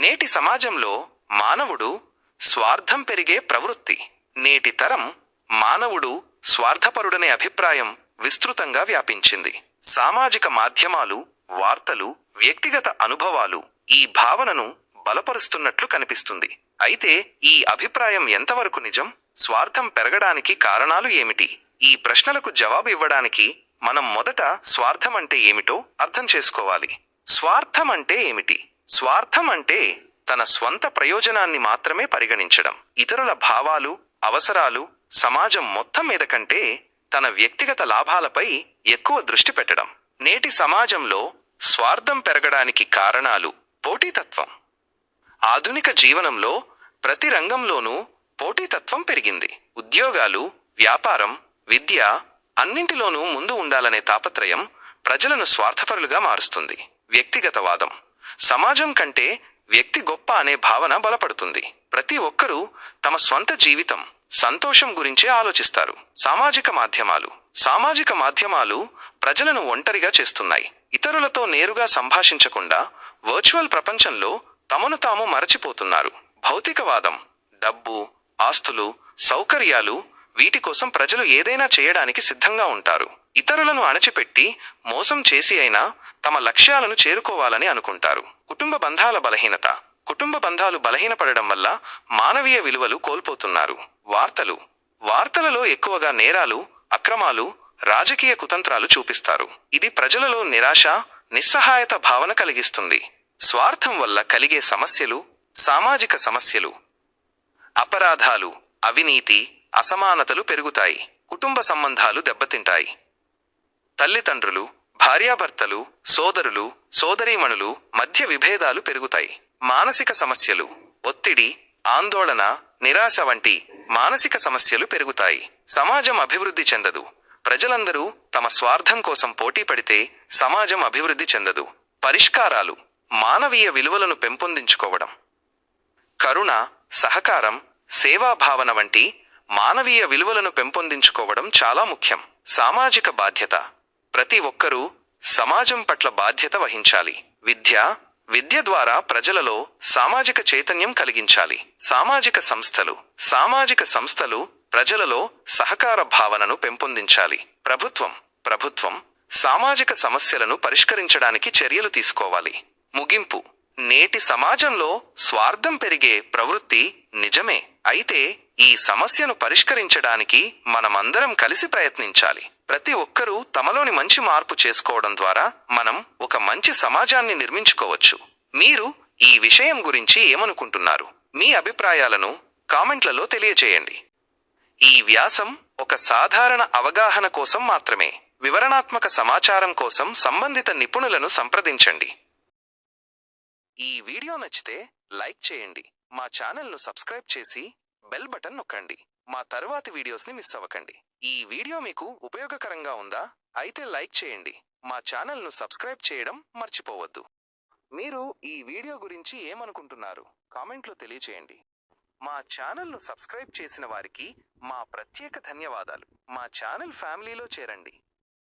నేటి సమాజంలో మానవుడు స్వార్థం పెరిగే ప్రవృత్తి. నేటి తరం మానవుడు స్వార్థపరుడనే అభిప్రాయం విస్తృతంగా వ్యాపించింది. సామాజిక మాధ్యమాలు వార్తలు వ్యక్తిగత అనుభవాలు ఈ భావనను బలపరుస్తున్నట్లు కనిపిస్తుంది. అయితే ఈ అభిప్రాయం ఎంతవరకు నిజం? స్వార్థం పెరగడానికి కారణాలు ఏమిటి? ఈ ప్రశ్నలకు జవాబు ఇవ్వడానికి మనం మొదట స్వార్థం అంటే ఏమిటో అర్థం చేసుకోవాలి. స్వార్థం అంటే ఏమిటి? స్వార్థం అంటే తన స్వంత ప్రయోజనాన్ని మాత్రమే పరిగణించడం. ఇతరుల భావాలు అవసరాలు సమాజం మొత్తం మీద కంటే తన వ్యక్తిగత లాభాలపై ఎక్కువ దృష్టి పెట్టడం. నేటి సమాజంలో స్వార్థం పెరగడానికి కారణాలు పోటీతత్వం. ఆధునిక జీవనంలో ప్రతి రంగంలోనూ పోటీతత్వం పెరిగింది. ఉద్యోగాలు వ్యాపారం విద్య అన్నింటిలోనూ ముందు ఉండాలనే తాపత్రయం ప్రజలను స్వార్థపరులుగా మారుస్తుంది. వ్యక్తిగతవాదం. సమాజం కంటే వ్యక్తి గొప్ప అనే భావన బలపడుతుంది. ప్రతి ఒక్కరూ తమ స్వంత జీవితం సంతోషం గురించే ఆలోచిస్తారు. సామాజిక మాధ్యమాలు. సామాజిక మాధ్యమాలు ప్రజలను ఒంటరిగా చేస్తున్నాయి. ఇతరులతో నేరుగా సంభాషించకుండా వర్చువల్ ప్రపంచంలో తమను తాము మరచిపోతున్నారు. భౌతికవాదం డబ్బు ఆస్తులు సౌకర్యాలు వీటి కోసం ప్రజలు ఏదైనా చేయడానికి సిద్ధంగా ఉంటారు. ఇతరులను అణచిపెట్టి మోసం చేసి అయినా తమ లక్ష్యాలను చేరుకోవాలని అనుకుంటారు. కుటుంబ బంధాల బలహీనత. కుటుంబ బంధాలు బలహీనపడడం వల్ల మానవీయ విలువలు కోల్పోతున్నారు. వార్తలు. వార్తలలో ఎక్కువగా నేరాలు అక్రమాలు రాజకీయ కుతంత్రాలు చూపిస్తారు. ఇది ప్రజలలో నిరాశ నిస్సహాయత భావన కలిగిస్తుంది. స్వార్థం వల్ల కలిగే సమస్యలు సామాజిక సమస్యలు. అపరాధాలు అవినీతి అసమానతలు పెరుగుతాయి. కుటుంబ సంబంధాలు దెబ్బతింటాయి. తల్లిదండ్రులు భార్యాభర్తలు సోదరులు సోదరీమణులు మధ్య విభేదాలు పెరుగుతాయి. మానసిక సమస్యలు ఒత్తిడి ఆందోళన నిరాశ వంటి మానసిక సమస్యలు పెరుగుతాయి. సమాజం అభివృద్ధి చెందదు. ప్రజలందరూ తమ స్వార్థం కోసం పోటీ పడితే సమాజం అభివృద్ధి చెందదు. పరిష్కారాలు మానవీయ విలువలను పెంపొందించుకోవడం. కరుణ సహకారం సేవాభావన వంటి మానవీయ విలువలను పెంపొందించుకోవడం చాలా ముఖ్యం. సామాజిక బాధ్యత ప్రతి ఒక్కరూ సమాజం పట్ల బాధ్యత వహించాలి. విద్య విద్య ద్వారా ప్రజలలో సామాజిక చైతన్యం కలిగించాలి. సామాజిక సంస్థలు సామాజిక సంస్థలు ప్రజలలో సహకార భావనను పెంపొందించాలి. ప్రభుత్వం ప్రభుత్వం సామాజిక సమస్యలను పరిష్కరించడానికి చర్యలు తీసుకోవాలి. ముగింపు నేటి సమాజంలో స్వార్థం పెరిగే ప్రవృత్తి నిజమే. అయితే ఈ సమస్యను పరిష్కరించడానికి మనమందరం కలిసి ప్రయత్నించాలి. ప్రతి ఒక్కరూ తమలోని మంచి మార్పు చేసుకోవడం ద్వారా మనం ఒక మంచి సమాజాన్ని నిర్మించుకోవచ్చు. మీరు ఈ విషయం గురించి ఏమనుకుంటున్నారు? మీ అభిప్రాయాలను కామెంట్లలో తెలియజేయండి. ఈ వ్యాసం ఒక సాధారణ అవగాహన కోసం మాత్రమే. వివరణాత్మక సమాచారం కోసం సంబంధిత నిపుణులను సంప్రదించండి. ఈ వీడియో నచ్చితే లైక్ చేయండి. మా ఛానల్ను సబ్స్క్రైబ్ చేసి బెల్ బటన్ నొక్కండి. మా తరువాతి వీడియోస్ని మిస్ అవ్వకండి. ఈ వీడియో మీకు ఉపయోగకరంగా ఉందా అయితే లైక్ చేయండి. మా ఛానల్ను సబ్స్క్రైబ్ చేయడం మర్చిపోవద్దు. మీరు ఈ వీడియో గురించి ఏమనుకుంటున్నారు? కామెంట్లో తెలియచేయండి. మా ఛానల్ను సబ్స్క్రైబ్ చేసిన వారికి మా ప్రత్యేక ధన్యవాదాలు. మా ఛానల్ ఫ్యామిలీలో చేరండి.